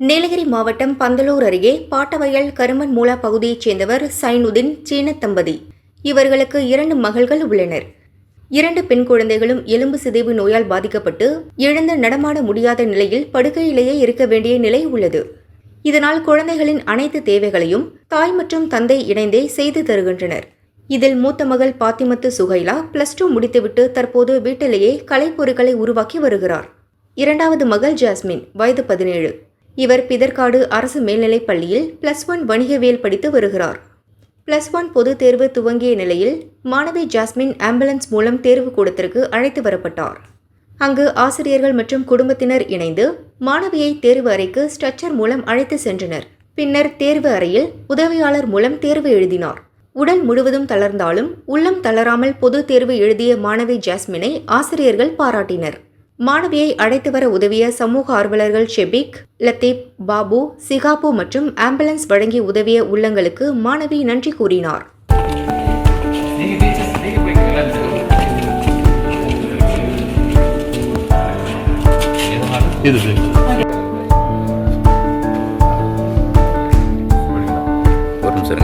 நீலகிரி மாவட்டம் பந்தலூர் அருகே பாட்டவயல் கருமன் மூலா பகுதியைச் சேர்ந்தவர் சைனுதீன் சீன தம்பதி இவர்களுக்கு இரண்டு மகள்கள் உள்ளனர். இரண்டு பெண் குழந்தைகளும் எலும்பு சிதைவு நோயால் பாதிக்கப்பட்டு எழுந்து நடமாட முடியாத நிலையில் படுக்கையிலேயே இருக்க வேண்டிய நிலை உள்ளது. இதனால் குழந்தைகளின் அனைத்து தேவைகளையும் தாய் மற்றும் தந்தை இணைந்தே செய்து தருகின்றனர். இதில் மூத்த மகள் பாத்திமத்து சுகைலா பிளஸ் டூ முடித்துவிட்டு தற்போது வீட்டிலேயே கலைப்பொருட்களை உருவாக்கி வருகிறார். இரண்டாவது மகள் ஜாஸ்மின் வயது பதினேழு. இவர் பிதற்காடு அரசு மேல்நிலைப் பள்ளியில் பிளஸ் ஒன் வணிகவியல் படித்து வருகிறார். பிளஸ் ஒன் பொதுத் தேர்வு துவங்கிய நிலையில் மாணவி ஜாஸ்மின் ஆம்புலன்ஸ் மூலம் தேர்வு கூடத்திற்கு அழைத்து வரப்பட்டார். அங்கு ஆசிரியர்கள் மற்றும் குடும்பத்தினர் இணைந்து மாணவியை தேர்வு அறைக்கு ஸ்ட்ரக்சர் மூலம் அழைத்து சென்றனர். பின்னர் தேர்வு அறையில் உதவியாளர் மூலம் தேர்வு எழுதினார். உடல் முழுவதும் தளர்ந்தாலும் உள்ளம் தளராமல் பொது தேர்வு எழுதிய மாணவி ஜாஸ்மினை ஆசிரியர்கள் பாராட்டினர். மாணவியை அழைத்து வர உதவிய சமூக ஆர்வலர்கள் ஷெபிக் லத்தீப் பாபு சிகாபு மற்றும் ஆம்புலன்ஸ் வழங்கி உதவிய உள்ளங்களுக்கு மாணவி நன்றி கூறினார். ஒரு நிமிஷம்